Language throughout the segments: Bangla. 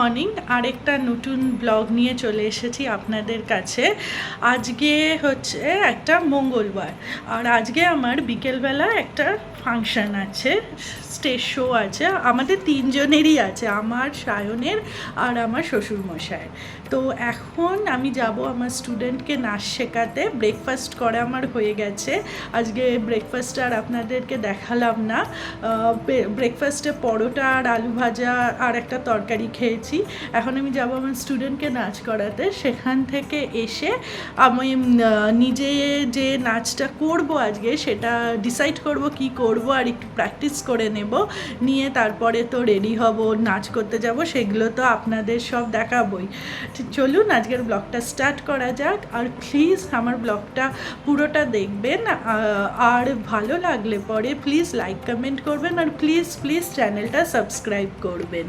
মর্নিং, আরেকটা নতুন ব্লগ নিয়ে চলে এসেছি আপনাদের কাছে। আজকে হচ্ছে একটা মঙ্গলবার, আর আজকে আমার বিকেলবেলা একটা ফাংশন আছে, স্টেজ শো আছে, আমাদের তিনজনেরই আছে, আমার, সায়নের আর আমার শ্বশুরমশাইয়ের তো এখন আমি যাব আমার স্টুডেন্টকে নাচ শেখাতে ব্রেকফাস্ট করা আমার হয়ে গেছে। আজকে ব্রেকফাস্ট আর আপনাদেরকে দেখালাম না। ব্রেকফাস্টে পরোটা আর আলু ভাজা আর একটা তরকারি খেয়েছি। এখন আমি যাব আমার স্টুডেন্টকে নাচ করাতে। সেখান থেকে এসে আমি নিজে যে নাচটা করব আজকে, সেটা ডিসাইড করব কি করব আর একটু প্র্যাকটিস করে নেব। নিয়ে তারপরে তো রেডি হব, নাচ করতে যাব, সেগুলো তো আপনাদের সব দেখাবই। চলুন আজকের ব্লগটা স্টার্ট করা যাক। আর প্লিজ আমার ব্লগটা পুরোটা দেখবেন আর ভালো লাগলে পরে প্লিজ লাইক কমেন্ট করবেন, আর প্লিজ প্লিজ চ্যানেলটা সাবস্ক্রাইব করবেন।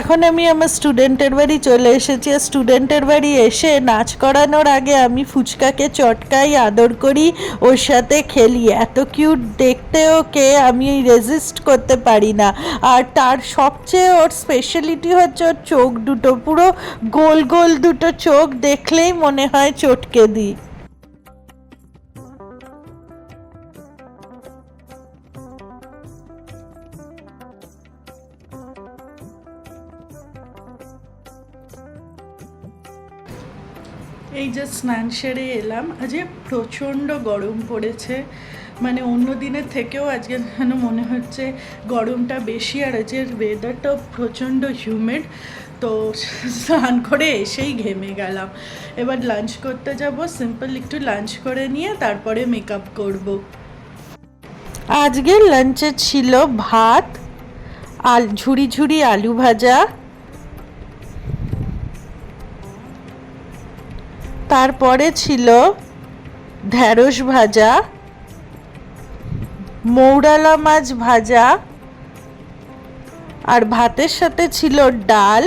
এখন আমি আমার স্টুডেন্টের বাড়ি চলে এসেছি। আর স্টুডেন্টের বাড়ি এসে নাচ করানোর আগে আমি ফুচকাকে চটকাই, আদর করি, ওর সাথে খেলি। এত কিউট দেখতে ওকে আমি রেজিস্ট করতে পারি না। আর তার সবচেয়ে ওর স্পেশালিটি হচ্ছে ওর চোখ দুটো, পুরো গোল গোল দুটো চোখ দেখলেই মনে হয় চটকে দিই। যে স্নান সেরে এলাম। আজকে প্রচণ্ড গরম পড়েছে। মানে অন্য দিনের থেকেও আজকে যেন মনে হচ্ছে গরমটা বেশি আর আজকের ওয়েদারটাও প্রচণ্ড হিউমিড তো স্নান করে এসেই ঘেমে গেলাম। এবার লাঞ্চ করতে যাব। সিম্পল একটু লাঞ্চ করে নিয়ে তারপরে মেকআপ করব। আজকে লাঞ্চে ছিল ভাত, আল ঝুড়ি ঝুড়ি আলু ভাজা তারপরে ছিল ঢ্যাঁড়স ভাজা, মৌরালা মাছ ভাজা, আর ভাতের সাথে ছিল ডাল,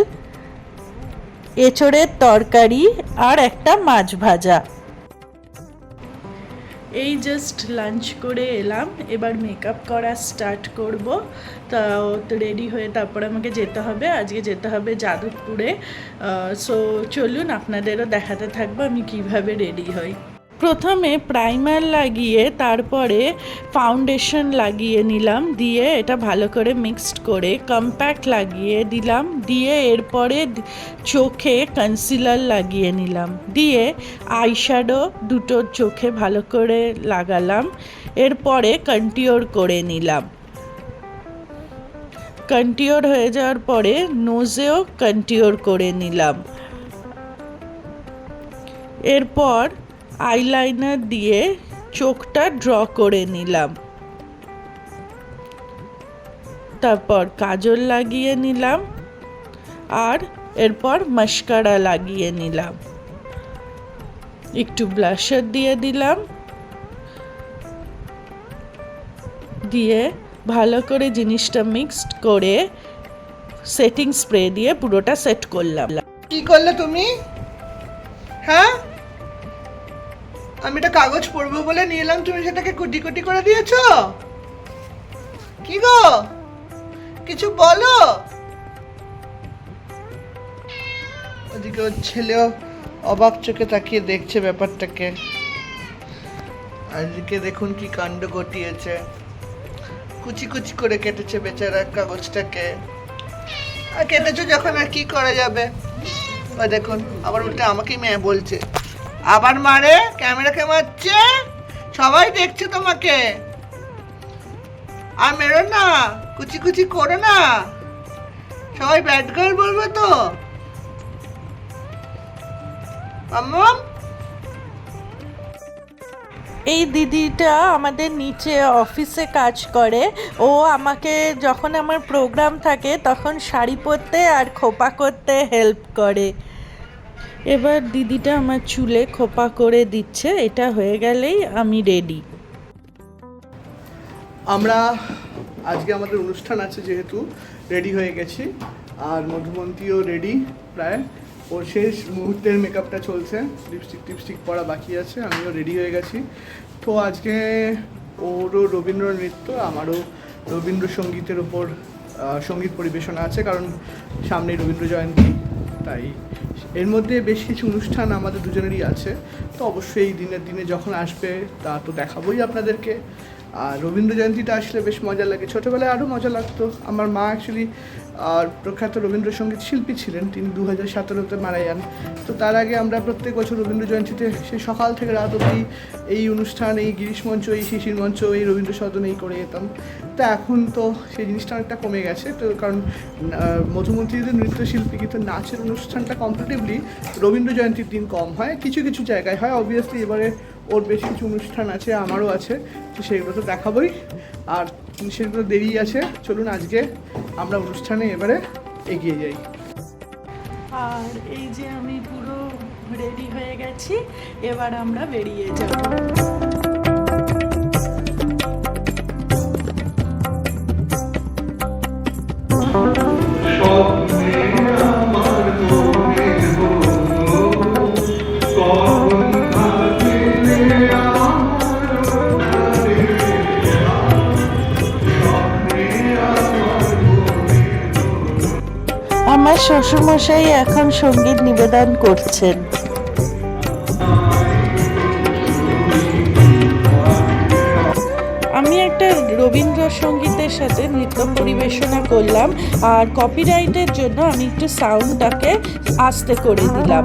এঁচড়ের তরকারি আর একটা মাছ ভাজা। এই জাস্ট লাঞ্চ করে এলাম, এবার মেকআপ করা স্টার্ট করব। তা রেডি হয়ে তারপর আমাকে যেতে হবে, আজকে যেতে হবে যাদবপুরে। সো চলুন আপনাদেরও দেখাতে থাকব আমি কীভাবে রেডি হই। প্রথমে প্রাইমার লাগিয়ে তারপরে ফাউন্ডেশন লাগিয়ে নিলাম, দিয়ে এটা ভালো করে মিক্সড করে কম্প্যাক্ট লাগিয়ে দিলাম, দিয়ে এরপরে চোখে কনসিলার লাগিয়ে নিলাম, দিয়ে আইশ্যাডো দুটো চোখে ভালো করে লাগালাম, এরপরে কন্টিওর করে নিলাম। কন্টিওর হয়ে যাওয়ার পরে নোজেও কন্টিওর করে নিলাম। এরপর আইলাইনার দিয়ে চোখটা ড্র করে নিলাম। তারপর কাজল লাগিয়ে নিলাম আর এরপর মাস্কারা লাগিয়ে নিলাম। একটু ব্লাশার দিয়ে দিলাম। দিয়ে ভালো করে জিনিসটা মিক্সড করে সেটিং স্প্রে দিয়ে পুরোটা সেট করলাম। কি করলে তুমি? হ্যাঁ? আমি এটা কাগজ পড়ব বলে নিয়ে এলাম, তুমি সেটাকে কুটি কুটি করে দিয়েছ? কি গো? কিছু বলো? ওদিকে ওর ছেলেও অবাক চোখে তাকিয়ে দেখছে ব্যাপারটাকে। আজকে দেখুন কি কাণ্ড ঘটিয়েছে। কুচি কুচি করে কেটেছে বেচারা কাগজটাকে। আর কেটেছো যখন, আর কি করা যাবে? দেখুন, আবার উল্টে আমাকেই মেয়ে বলছে। আবার মারে ক্যামেরাকে মারছে সবাই দেখছে তোমাকে। আর মেরো না, কুচি কুচি করো না। সবাই ব্যাট গার্ল বলবে তো। এই দিদিটা আমাদের নিচে অফিসে কাজ করে। ও আমাকে যখন আমার প্রোগ্রাম থাকে, তখন শাড়ি পরতে আর খোপা করতে হেল্প করে। এবার দিদিটা আমার চুলে খোপা করে দিচ্ছে, এটা হয়ে গেলেই আমি রেডি আমরা আজকে আমাদের অনুষ্ঠান আছে যেহেতু রেডি হয়ে গেছি, আর মধুমন্তীও রেডি প্রায়। ওর শেষ মুহূর্তের মেকআপটা চলছে লিপস্টিক টিপস্টিক পরা বাকি আছে, আমিও রেডি হয়ে গেছি। তো আজকে ওরও রবীন্দ্র নৃত্য, আমারও রবীন্দ্রসঙ্গীতের ওপর সংগীত পরিবেশনা আছে, কারণ সামনে রবীন্দ্র জয়ন্তী। তাই এর মধ্যে বেশ কিছু অনুষ্ঠান আমাদের দুজনেরই আছে। তো অবশ্যই দিনের দিনে যখন আসবে তা তো দেখাবোই আপনাদেরকে। আর রবীন্দ্র জয়ন্তীটা আসলে বেশ মজা লাগে। ছোটোবেলায় আরও মজা লাগতো। আমার মা অ্যাকচুয়ালি আর প্রখ্যাত রবীন্দ্রসঙ্গীত শিল্পী ছিলেন। তিনি দু হাজার সতেরোতে মারা যান তো তার আগে আমরা প্রত্যেক বছর রবীন্দ্র জয়ন্তীতে সেই সকাল থেকে রাত অবধি এই অনুষ্ঠান, এই গিরিশ মঞ্চ, এই শিশির মঞ্চ, এই রবীন্দ্র সদন এই করে যেতাম। তা এখন তো সেই জিনিসটা অনেকটা কমে গেছে। তো কারণ মধুমন্ত্রীদের নৃত্যশিল্পী কিন্তু নাচের অনুষ্ঠানটা কম্পারেটিভলি রবীন্দ্র জয়ন্তীর দিন কম হয়। কিছু কিছু জায়গায় হয়। অবভিয়াসলি এবারে ওর বেশ কিছু অনুষ্ঠান আছে, আমারও আছে, তো সেগুলো তো দেখাবোই। আর সেগুলো দেরি আছে, চলুন আজকে আমরা অনুষ্ঠানে এবারে এগিয়ে যাই। আর এই যে আমি পুরো রেডি হয়ে গেছি, এবার আমরা বেরিয়ে যাব। আমার শ্বশুরমশাই এখন সংগীত নিবেদন করছেন। আমি একটা রবীন্দ্রসঙ্গীতের সাথে নৃত্য পরিবেশনা করলাম আর কপিরাইটের জন্য আমি একটু সাউন্ডটাকে আস্তে করে দিলাম।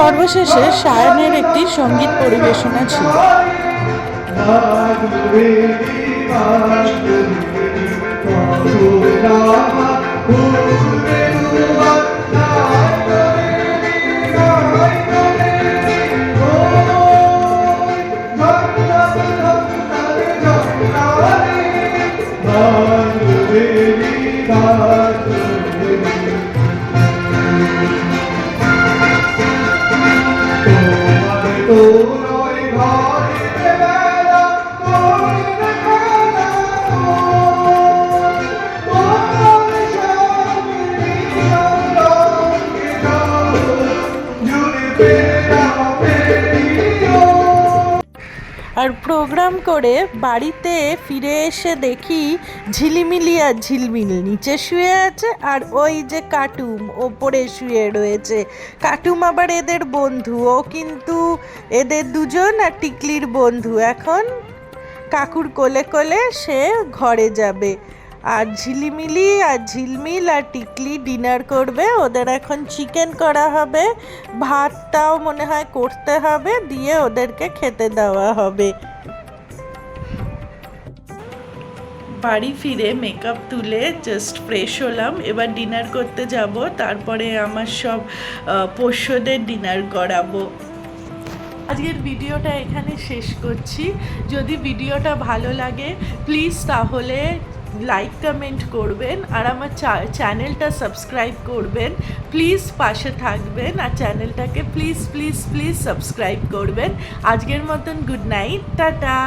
সর্বশেষে সায়নের একটি সংগীত পরিবেশনা ছিল। আর প্রোগ্রাম করে বাড়িতে ফিরে এসে দেখি ঝিলিমিলি আর ঝিলমিল। নিচে শুয়ে আছে আর ওই যে কাটুম, ওপরে শুয়ে রয়েছে। কাটুম আবার এদের বন্ধু, ও কিন্তু এদের দুজন আর টিকলির বন্ধু। এখন কাকুর কোলে কোলে সে ঘরে যাবে। আর ঝিলিমিলি আর ঝিলমিল আর টিকলি ডিনার করবে। ওদের এখন চিকেন করা হবে, ভাতটাও মনে হয় করতে হবে, দিয়ে ওদেরকে খেতে দেওয়া হবে। বাড়ি ফিরে মেকআপ তুলে জাস্ট ফ্রেশ হলাম। এবার ডিনার করতে যাব, তারপরে আমার সব পোষ্যদের ডিনার করাবো। আজকের ভিডিওটা এখানে শেষ করছি। যদি ভিডিওটা ভালো লাগে প্লিজ তাহলে লাইক কমেন্ট করবেন আর আমার চ্যানেলটা সাবস্ক্রাইব করবেন। প্লিজ পাশে থাকবেন আর চ্যানেলটাকে প্লিজ প্লিজ প্লিজ সাবস্ক্রাইব করবেন। আজকের মতন গুড নাইট টাটা।